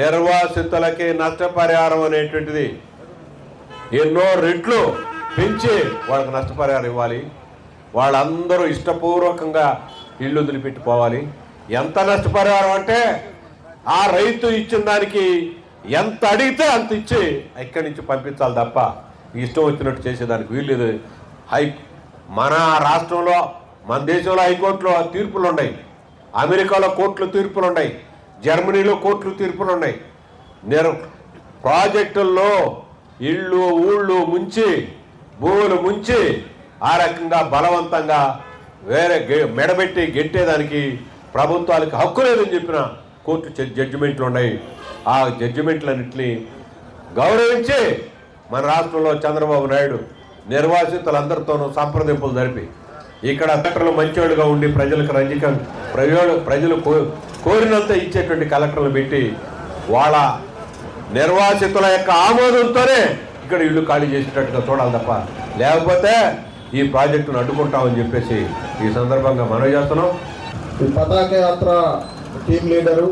నిర్వాసితులకి నష్టపరిహారం అనేటువంటిది. ఎన్నో రెట్లు పెంచి వాళ్ళకి నష్టపరిహారం ఇవ్వాలి. వాళ్ళందరూ ఇష్టపూర్వకంగా ఇల్లు వదిలిపెట్టిపోవాలి ఎంత నష్టపరిహారం అంటే ఆ రైతు ఇచ్చిన దానికి ఎంత అడిగితే అంత ఇచ్చి ఇక్కడి నుంచి పంపించాలి తప్ప ఇష్టం వచ్చినట్టు చేసేదానికి వీల్లేదు. హై మన రాష్ట్రంలో మన దేశంలో హైకోర్టులో తీర్పులు ఉన్నాయి అమెరికాలో కోర్టులు తీర్పులు ఉన్నాయి జర్మనీలో కోర్టులు తీర్పులు ఉన్నాయి నిర్ ప్రాజెక్టుల్లో ఇళ్ళు ఊళ్ళు ముంచి భూములు ముంచి ఆ రకంగా బలవంతంగా వేరే గె- మెడబెట్టి గెట్టేదానికి ప్రభుత్వాలకు హక్కు లేదని చెప్పిన కోర్టు జడ్జిమెంట్లు ఉన్నాయి. ఆ జడ్జిమెంట్లన్నింటినీ గౌరవించి మన రాష్ట్రంలో చంద్రబాబు నాయుడు నిర్వాసితులందరితోనూ సంప్రదింపులు జరిపి ఇక్కడ కలెక్టర్లు మంచివాడుగా ఉండి ప్రజలకు రంజకం ప్రయోజన ప్రజలు కోరినంత ఇచ్చేటువంటి కలెక్టర్లు పెట్టి వాళ్ళ నిర్వాసితుల యొక్క ఆమోదంతోనే ఇక్కడ ఇల్లు ఖాళీ చేసేటట్టుగా చూడాలి తప్ప. లేకపోతే ఈ ప్రాజెక్టును అడ్డుకుంటామని చెప్పేసి ఈ సందర్భంగా మనవి చేస్తున్నాం. ఈ పతాక యాత్ర టీం లీడరు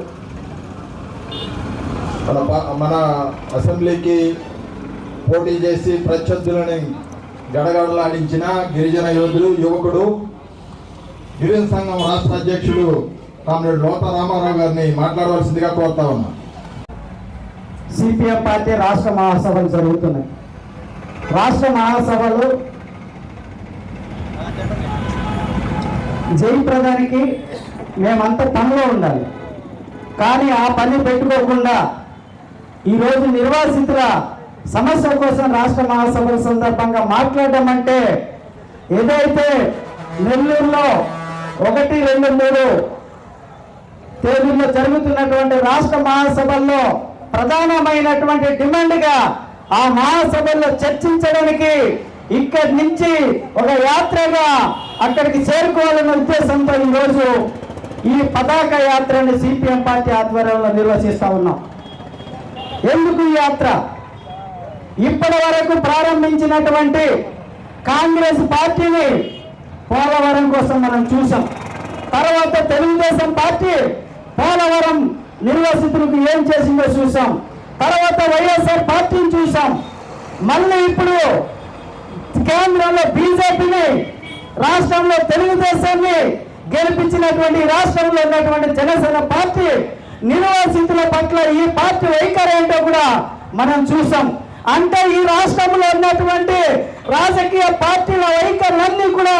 మన మన అసెంబ్లీకి పోటీ చేసి ప్రత్యర్థులని గడగడలాడించిన గిరిజన యోధులు యువకుడు గిరిజన సంఘం రాష్ట్ర అధ్యక్షుడు కామ్రేడ్ లోత రామారావు గారిని మాట్లాడవలసిందిగా కోరుతా ఉన్నా. సిపిఎం పార్టీ రాష్ట్ర మహాసభలు జరుగుతున్నాయి. రాష్ట్ర మహాసభలు జయప్రదానికి మేమంతా పనిలో ఉండాలి. కానీ ఆ పని పెట్టుకోకుండా ఈరోజు నిర్వాసితుల సమస్య కోసం రాష్ట్ర మహాసభల సందర్భంగా మాట్లాడడం అంటే ఏదైతే నెల్లూరులో ఒకటి రెండు మూడు తేదీల్లో జరుగుతున్నటువంటి రాష్ట్ర మహాసభల్లో ప్రధానమైనటువంటి డిమాండ్గా ఆ మహాసభల్లో చర్చించడానికి ఇక్కడి నుంచి ఒక యాత్రగా అక్కడికి చేరుకోవాలన్న ఉద్దేశంతో ఈరోజు ఈ పతాక యాత్రని సిపిఎం పార్టీ ఆధ్వర్యంలో నిర్వహిస్తా ఉన్నాం. ఎందుకు ఈ యాత్ర? ఇప్పటి వరకు ప్రారంభించినటువంటి కాంగ్రెస్ పార్టీని పోలవరం కోసం మనం చూసాం తర్వాత తెలుగుదేశం పార్టీ పోలవరం నిర్వాసితులకు ఏం చేసిందో చూసాం. తర్వాత వైఎస్ఆర్ పార్టీని చూసాం. మళ్ళీ ఇప్పుడు కేంద్రంలో బీజేపీని రాష్ట్రంలో తెలుగుదేశాన్ని గెలిపించినటువంటి రాష్ట్రంలో ఉన్నటువంటి జనసేన పార్టీ నిర్వాసితుల పట్ల ఈ పార్టీ వైఖరి ఏంటో కూడా మనం చూసాం. అంటే ఈ రాష్ట్రంలో ఉన్నటువంటి రాజకీయ పార్టీల వైఖరులన్నీ కూడా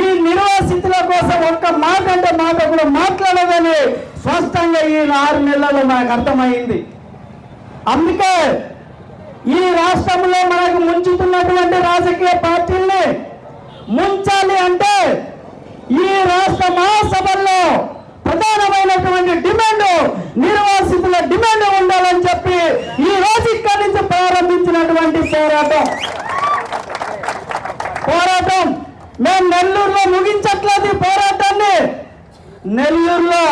ఈ నిర్వాసితుల కోసం ఒక్క మాట అంటే మాట కూడా మాట్లాడదని స్పష్టంగా ఈ ఆరు నెలల్లో మనకు అర్థమైంది. అందుకే ఈ రాష్ట్రంలో మనకు ముంచుతున్నటువంటి రాజకీయ పార్టీల్ని ముంచాలి అంటే ఈ రాష్ట్ర మహాసభల్లో ప్రధానమైనటువంటి డిమాండ్ నిర్వాసితుల డిమాండ్ ఉండాలని చెప్పి ఈ రోజు ఇక్కడి నుంచి ప్రారంభించినటువంటి పోరాటం. పోరాటం. మేము నెల్లూరులో ముగించట్లేదు పోరాటాన్ని. నెల్లూరులో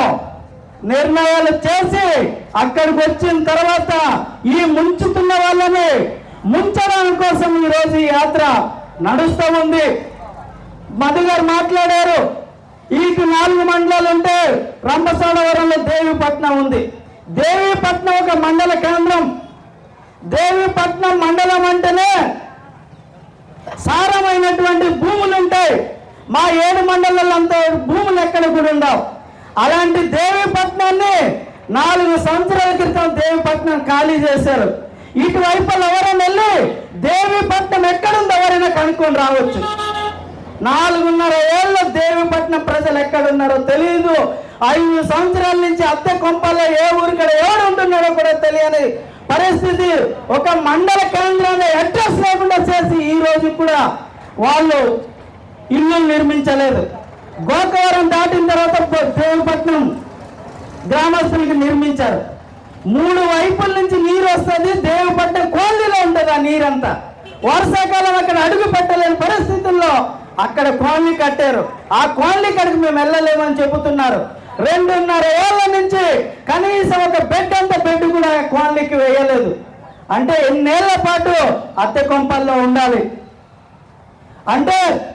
నిర్ణయాలు చేసి అక్కడికి వచ్చిన తర్వాత ఈ ముంచుతున్న వాళ్ళని ముంచడం కోసం ఈ రోజు ఈ యాత్ర నడుస్తూ ఉంది. మధు గారు మాట్లాడారు. ఈకి నాలుగు మండలాలు ఉంటే రంపసోడవరంలో దేవిపట్నం ఉంది. దేవిపట్నం ఒక మండల కేంద్రం. దేవిపట్నం మండలం అంటేనే సారమైనటువంటి భూములు ఉంటాయి. మా ఏడు మండలాలంతా భూములు ఎక్కడ కూడా ఉండవు. అలాంటి దేవిపట్నాన్ని నాలుగు సంవత్సరాల క్రితం దేవిపట్నం ఖాళీ చేశారు. ఇటువైపు ఎవరైనా వెళ్ళి దేవిపట్నం ఎక్కడుందో ఎవరైనా కనుక్కొని రావచ్చు. నాలుగున్నర ఏళ్ళ దేవిపట్నం ప్రజలు ఎక్కడున్నారో తెలియదు ఐదు సంవత్సరాల నుంచి అద్దె కొంపల్లో ఏ ఊరికడ ఎవడు ఉంటున్నాడో కూడా తెలియని పరిస్థితి. ఒక మండల కేంద్రాన్ని అడ్రస్ లేకుండా చేసి ఈ రోజు కూడా వాళ్ళు ఇల్లు నిర్మించలేదు. గోకవరం దాటిన తర్వాత దేవపట్నం గ్రామస్తులకి నిర్మించారు. మూడు వైపుల నుంచి నీరు వస్తుంది దేవపట్నం కోళ్ళలో ఉండదు ఆ నీరంతా. వర్షాకాలం అక్కడ అడుగు పెట్టలేని పరిస్థితుల్లో అక్కడ కోళ్ళి కట్టారు. ఆ కోళ్ళి కడికి మేము వెళ్ళలేమని చెబుతున్నారు. రెండున్నర ఏళ్ళ నుంచి కనీసం ఒక బెడ్ అంత బెడ్ కూడా కోళ్ళకి వేయలేదు. అంటే ఎన్నేళ్ళ పాటు అద్దె కొంపల్లో ఉండాలి. అంటే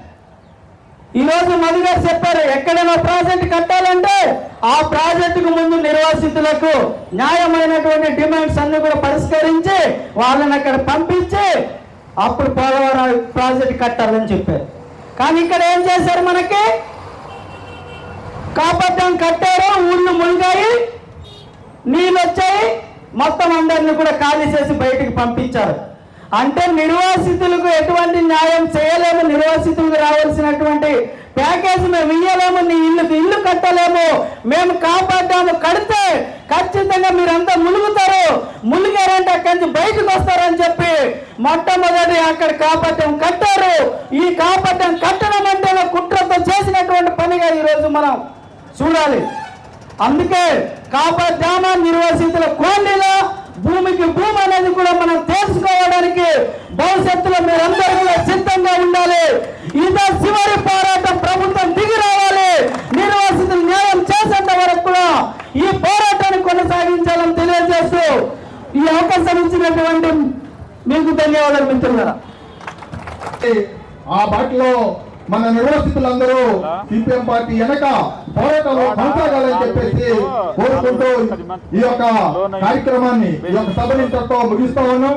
ఈరోజు మధు గారు చెప్పారు ఎక్కడైనా ప్రాజెక్ట్ కట్టాలంటే ఆ ప్రాజెక్టుకు ముందు నిర్వాసితులకు న్యాయమైనటువంటి డిమాండ్స్ అన్ని కూడా పరిష్కరించి వాళ్ళని అక్కడ పంపించి అప్పుడు పోలవరం ప్రాజెక్ట్ కట్టాలని చెప్పారు. కానీ ఇక్కడ ఏం చేశారు మనకి? కాపాడ్డం కట్టారు ఊళ్ళు మునిగాయి నీళ్ళు వచ్చాయి మొత్తం అందరిని కూడా ఖాళీ చేసి బయటికి పంపించారు. అంటే నిర్వాసితులకు ఎటువంటి న్యాయం చేయలేము నిర్వాసితులకు రావాల్సినటువంటి ప్యాకేజ్ మేము ఇయ్యలేము నీ ఇల్లు ఇల్లు కట్టలేము. మేము కాపాడ్డాము కడితే ఖచ్చితంగా మీరంతా మునుగుతారు. మునిగారంటే అక్కడి నుంచి బయటకు వస్తారని చెప్పి మొట్టమొదటి అక్కడ కాపాడ్డం కట్టారు. ఈ కాపాడ్డం కట్టడం అంటే కుట్రతో చేసినటువంటి పనిగా ఈరోజు మనం చూడాలి. అందుకే కాపాడ్డామ నిర్వాసితుల కోండిలో భూమికి భూమి అనేది కూడా మనం తెలుసుకోవడానికి భవిష్యత్తులో మీరందరూ కూడా సిద్ధంగా ఉండాలి. ఇదే చివరి పోరాటం ప్రభుత్వం దిగి రావాలి. నిర్వాసితులు న్యాయం చేసేంత వరకు కూడా ఈ పోరాటాన్ని కొనసాగించాలని తెలియజేస్తూ ఈ అవకాశం ఇచ్చినటువంటి మీకు ధన్యవాదాలు మిత్రులారా. ఆ బాటలో మన నిర్వాసితులందరూ సిపిఎం పార్టీ వెనక పోరాటంలో కొనసాగాలని చెప్పేసి కోరుకుంటూ ఈ యొక్క కార్యక్రమాన్ని ఈ యొక్క సభని ఇంతటితో ముగిస్తా ఉన్నాం.